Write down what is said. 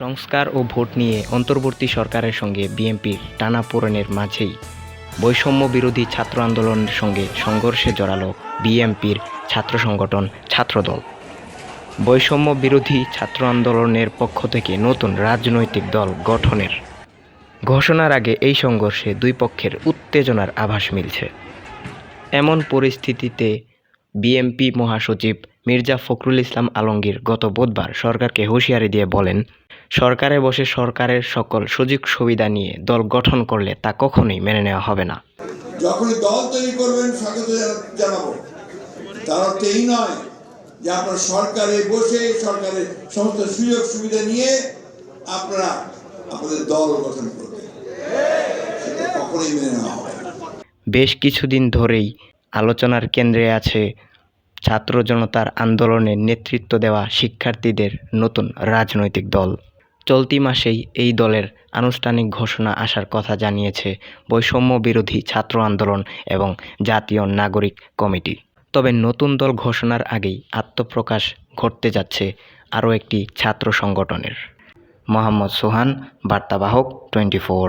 সংস্কার ও ভোট নিয়ে অন্তর্বর্তী সরকারের সঙ্গে বিএনপির টানাপোড়েনের মাঝেই বৈষম্য বিরোধী ছাত্র আন্দোলনের সঙ্গে সংঘর্ষে জড়ালো বিএনপির ছাত্র সংগঠন ছাত্রদল। বৈষম্য বিরোধী ছাত্র আন্দোলনের পক্ষ থেকে নতুন রাজনৈতিক দল গঠনের ঘোষণার আগে এই সংঘর্ষে দুই পক্ষের উত্তেজনার আভাস মিলছে। এমন পরিস্থিতিতে বিএনপি মহাসচিব মির্জা ফখরুল ইসলাম আলমগীর গত বুধবার সরকারকে হুঁশিয়ারি দিয়ে বলেন সরকারে বসে সরকারের সকল সুযোগ সুবিধা নিয়ে দল গঠন করলে তা কখনোই মেনে নেওয়া হবে না। যখনই দল তৈরি করবেন স্বাগত জানাব। তার অর্থ এই নয় যে আপনার সরকারে বসে সরকারের সমস্ত সুযোগ সুবিধা নিয়ে আপনারা আপনাদের দল গঠন করবেন। সেটা কখনোই মেনে নেওয়া হবে বেশ কিছুদিন ধরেই আলোচনার কেন্দ্রে আছে ছাত্র জনতার আন্দোলনে নেতৃত্ব দেওয়া শিক্ষার্থীদের নতুন রাজনৈতিক দল। চলতি মাসেই এই দলের আনুষ্ঠানিক ঘোষণা আসার কথা জানিয়েছে বৈষম্য বিরোধী ছাত্র আন্দোলন এবং জাতীয় নাগরিক কমিটি। তবে নতুন দল ঘোষণার আগেই আত্মপ্রকাশ ঘটতে যাচ্ছে আরও একটি ছাত্র সংগঠনের। মোহাম্মদ সোহান, বার্তাবাহক, টোয়েন্টি ফোর।